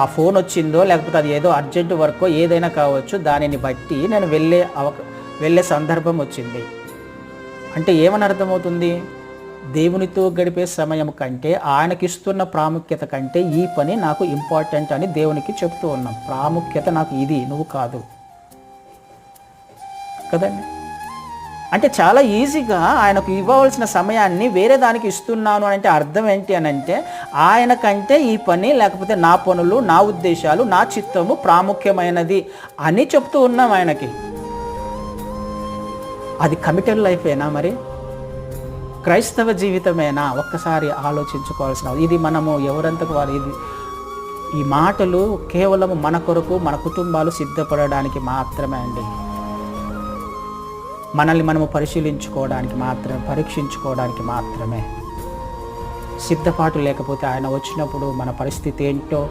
ఆ ఫోన్ వచ్చిందో లేకపోతే అది ఏదో అర్జెంట్ వర్కో ఏదైనా కావచ్చు దానిని బట్టి నేను వెళ్ళే అవక వెళ్ళే సందర్భం వచ్చింది. అంటే ఏమని అర్థమవుతుంది? దేవునితో గడిపే సమయం కంటే ఆయనకిస్తున్న ప్రాముఖ్యత కంటే ఈ పని నాకు ఇంపార్టెంట్ అని దేవునికి చెప్తూ ఉన్నాం. ప్రాముఖ్యత నాకు ఇది నువ్వు కాదు. కదండి? అంటే చాలా ఈజీగా ఆయనకు ఇవ్వవలసిన సమయాన్ని వేరే దానికి ఇస్తున్నాను అని అంటే అర్థం ఏంటి అని అంటే ఆయన కంటే ఈ పని లేకపోతే నా పనులు నా ఉద్దేశాలు నా చిత్తము ప్రాముఖ్యమైనది అని చెప్తూ ఉన్నాం ఆయనకి. అది కమిటెడ్ లైఫేనా మరి? క్రైస్తవ జీవితమేనా? ఒక్కసారి ఆలోచించుకోవాల్సిన ఇది మనము ఎవరంతకు వారు? ఇది ఈ మాటలు కేవలం మన కొరకు మన కుటుంబాలు సిద్ధపడడానికి మాత్రమే అండి. మనల్ని మనము పరిశీలించుకోవడానికి మాత్రమే పరీక్షించుకోవడానికి మాత్రమే సిద్ధపాటు లేకపోతే ఆయన వచ్చినప్పుడు మన పరిస్థితి ఏంటో